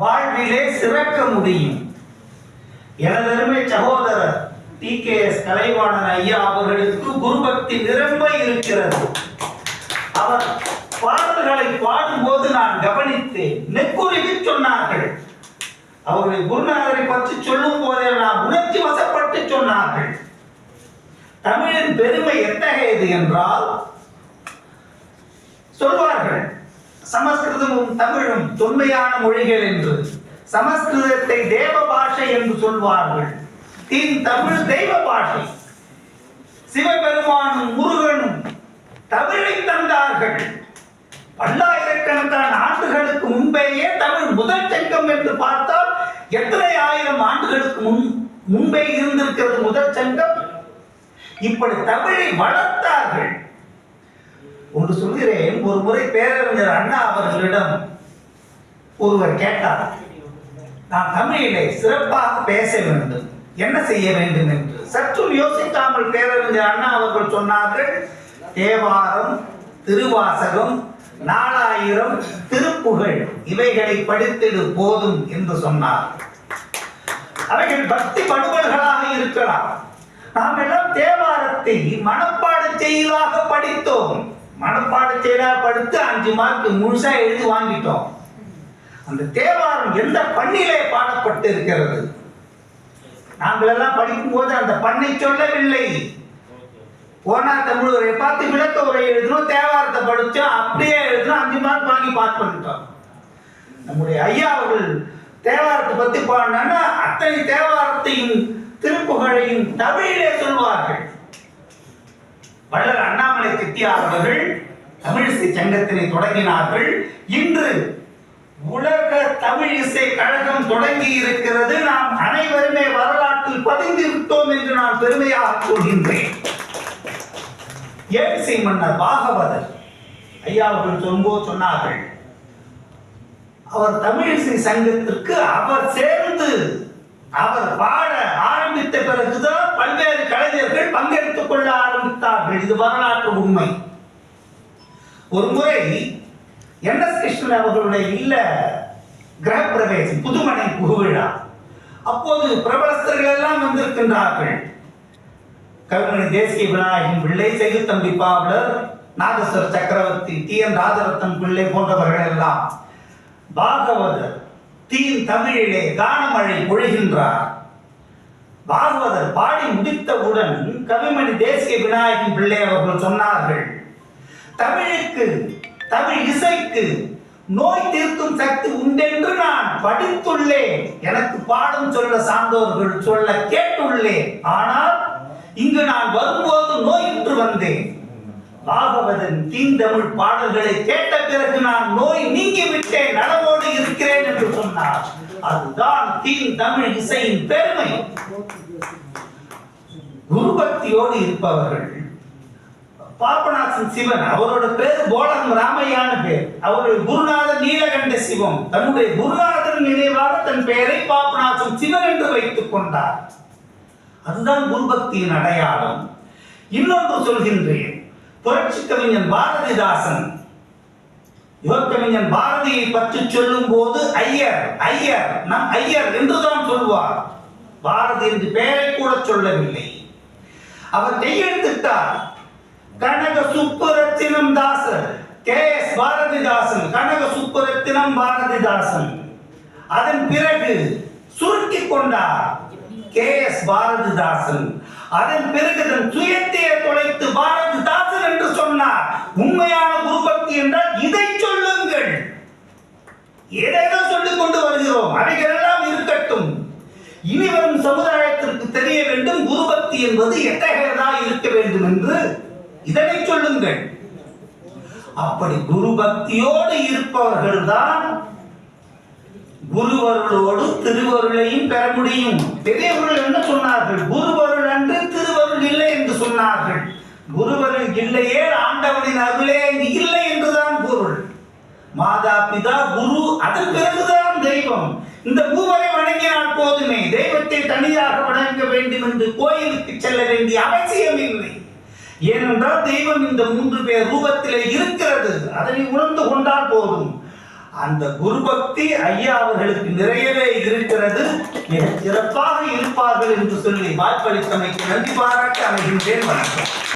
வாழ்விலே சிறக்க முடியும். எனதருமை சகோதரர் டி கே எஸ் கலைவாணன் ஐயா அவர்களுக்கு குருபக்தி நிரம்ப இருக்கிறது. அவர் பாடல்களை பாடும்போது நான் கவனித்தேன். நெக்குருகி சொன்னார்கள். அவருடைய குருநாதரை பற்றி சொல்லும் போதே நான் உணர்ச்சி வசப்பட்டு சொன்னார்கள். தமிழின் பெருமை எத்தகையது என்றால் சொல்வார்கள். சமஸ்கிருதமும் தமிழும் தொன்மையான மொழிகள் என்று. சமஸ்கிருதத்தை தேவ பாஷை என்று சொல்வார்கள். தீன் தமிழ் தெய்வ பாஷை. சிவபெருமானும் முருகனும் தமிழை தந்தார்கள். பல்லாயிரக்கணக்கான ஆண்டுகளுக்கு முன்பேயே தமிழ் முதல் சங்கம் என்று பார்த்தால் எத்தனை ஆயிரம் ஆண்டுகளுக்கு முன் முன்பே இருந்திருக்கிறது முதல் சங்கம்? இப்படி தமிழை வளர்த்தார்கள். ஒன்று சொல்கிறேன் ஒரு முறை பேரறிஞர் அண்ணா அவர்களிடம் ஒருவர் கேட்டார் நான் தமிழிலே சிறப்பாக பேச வேண்டும். என்ன செய்ய வேண்டும் என்று? சற்றும் யோசிக்காமல் பேரறிஞர் அண்ணா அவர்கள் சொன்னார்கள் தேவாரம் திருவாசகம் நாலாயிரம் திருப்புகள் இவைகளை படித்திடு போதும் என்று சொன்னார். அவைகள் பக்தி படுகொள்களாக இருக்கலாம். நாம் எல்லாம் தேவாரத்தை மனப்பாட செயலாக படித்தோம். மனப்பாட செயலாக படுத்து அஞ்சு மார்க் முழுசா எழுதி வாங்கிட்டோம். அந்த தேவாரம் எந்த பண்ணிலே பாடப்பட்டு இருக்கிறது நாங்கள் எல்லாம் படிக்கும் போது அந்த பண்ணை சொல்லவில்லை. போனா தமிழ் உரையை பார்த்து விளக்க உரை எழுதணும் தேவாரத்தை படித்தோம் அப்படியே எழுதணும் அஞ்சு மார்க் வாங்கி பாஸ் பண்ணிட்டோம். நம்முடைய ஐயா அவர்கள் தேவாரத்தை பற்றி பாடினா அத்தனை தேவாரத்தையும் திருப்புகழையும் தமிழிலே சொல்வார்கள். வள்ளல் அண்ணாமலை செட்டியார் அவர்கள் தமிழிசை சங்கத்தினை தொடங்கினார்கள். இன்று உலக தமிழ் இசை கழகம் தொடங்கி இருக்கிறது. நாம் அனைவருமே வரலாற்றில் பதிந்து விட்டோம் என்று நான் பெருமையாக சொல்கின்றேன் ஏழிசை மன்னர் பாகவதர் ஐயா அவர்கள் சொல்லும்போது சொன்னார்கள் அவர் தமிழிசை சங்கத்திற்கு அவர் சேர்ந்து அவர் பாட ஆரம்பித்த பிறகுதான் பல்வேறு கலைஞர்கள் பங்கெடுத்துக் கொள்ள ஆரம்பித்தார்கள் இது வரலாற்று உண்மை. ஒரு முறை என் எஸ் கிருஷ்ணன் அவர்களுடைய இல்ல கிரகப்பிரவேசம் புதுமனை புகுவிழா. அப்போது பிரபலஸ்தர்கள் எல்லாம் வந்திருக்கின்றார்கள். கவிஞர் தேசிய விநாயகன் பிள்ளை செய்யுத்தம்பி பாவலர் நாகேஸ்வர சக்கரவர்த்தி டி என் ராஜரத்தன் பிள்ளை போன்றவர்கள் எல்லாம் பாகவதர் தீன் தமிழிலே கானமழை பொழிகின்றார். பாகவதர் பாடி முடித்தவுடன் கவிமணி தேசிய விநாயகன் பிள்ளை அவர்கள் சொன்னார்கள் தமிழுக்கு தமிழ் இசைக்கு நோய் தீர்க்கும் சக்தி உண்டென்று நான் படித்துள்ளேன். எனக்கு பாடம் சொல்ல சார்ந்தவர்கள் சொல்ல கேட்டுள்ளேன். ஆனால் இங்கு நான் வரும்போது நோயுற்று வந்தேன். பாகவதன் தீந்தமிழ் பாடல்களை கேட்ட பிறகு நான் நோய் நீங்கி விட்டேன் நலவோடு இருக்கிறேன் என்று சொன்னார். அதுதான் தீன் தமிழ் இசையின் பெருமை. குருபக்தியோடு இருப்பவர்கள். பாபநாசன் சிவன் அவரோட பேர் போலம் ராமையான பேர். அவருடைய குருநாதர் நீலகண்ட சிவம் தன்னுடைய குருநாதர் நினைவாக தன் பெயரை பாபநாசன் சிவன் என்று வைத்துக் கொண்டார். அதுதான் குருபக்தியின் அடையாளம். இன்னொன்று சொல்கின்றேன். புரட்சி கவிஞன் பாரதிதாசன் யுவக்கவிஞன் பாரதியை பற்றி சொல்லும் போது ஐயர் ஐயர் நம் ஐயர் என்றுதான் சொல்வார். பாரதி என்று பெயரை கூட சொல்லவில்லை. அவர் கையெழுத்திட்டார். Kanaka Subburathinam Dasan K S Bharathidasan Kanaka Subburathinam Bharathidasan. அதன் பிறகு சுருக்கி கொண்டார் கே எஸ் பாரதிதாசன். அதன் பிறகு தன் சுயத்தையே தொலைத்து பாரதிதாசன் என்று சொன்னார். உண்மையான குருபக்தி என்றால் இதை ஏதேதோ சொல்லிக் கொண்டு வருகிறோம் அவைகள் எல்லாம் இருக்கட்டும். இனி வரும் சமுதாயத்திற்கு தெரிய வேண்டும் குருபக்தி என்பது எத்தகையதா இருக்க வேண்டும் என்று இதனை சொல்லுங்கள். அப்படி குரு பக்தியோடு இருப்பவர்கள் தான் குருவருளோடு திருவருளையும் பெற முடியும். பெரியவர்கள் என்ன சொன்னார்கள்? குருவருள் அன்று திருவருள் இல்லை என்று சொன்னார்கள். குருவருள் இல்லையே ஆண்டவனின் அருளே இங்கு இல்லை என்றுதான் பொருள். மாதா பிதா குரு அது பிறகுதான் தெய்வம். இந்த பூவரை வணங்கினால் போதுமே. தெய்வத்தை தனியாக வணங்க வேண்டும் என்று கோயிலுக்கு செல்ல வேண்டிய அவசியம் இல்லை. ஏனென்றால் தெய்வம் இந்த மூன்று பேர் ரூபத்திலே இருக்கிறது. அதனை உணர்ந்து கொண்டால் போதும். அந்த குரு பக்தி ஐயா அவர்களுக்கு நிறையவே இருக்கிறது. மிக சிறப்பாக இருப்பார்கள் என்று சொல்லி வாய்ப்பளித்தமைக்கு நன்றி பாராட்டி அமைகின்றேன் வணக்கம்.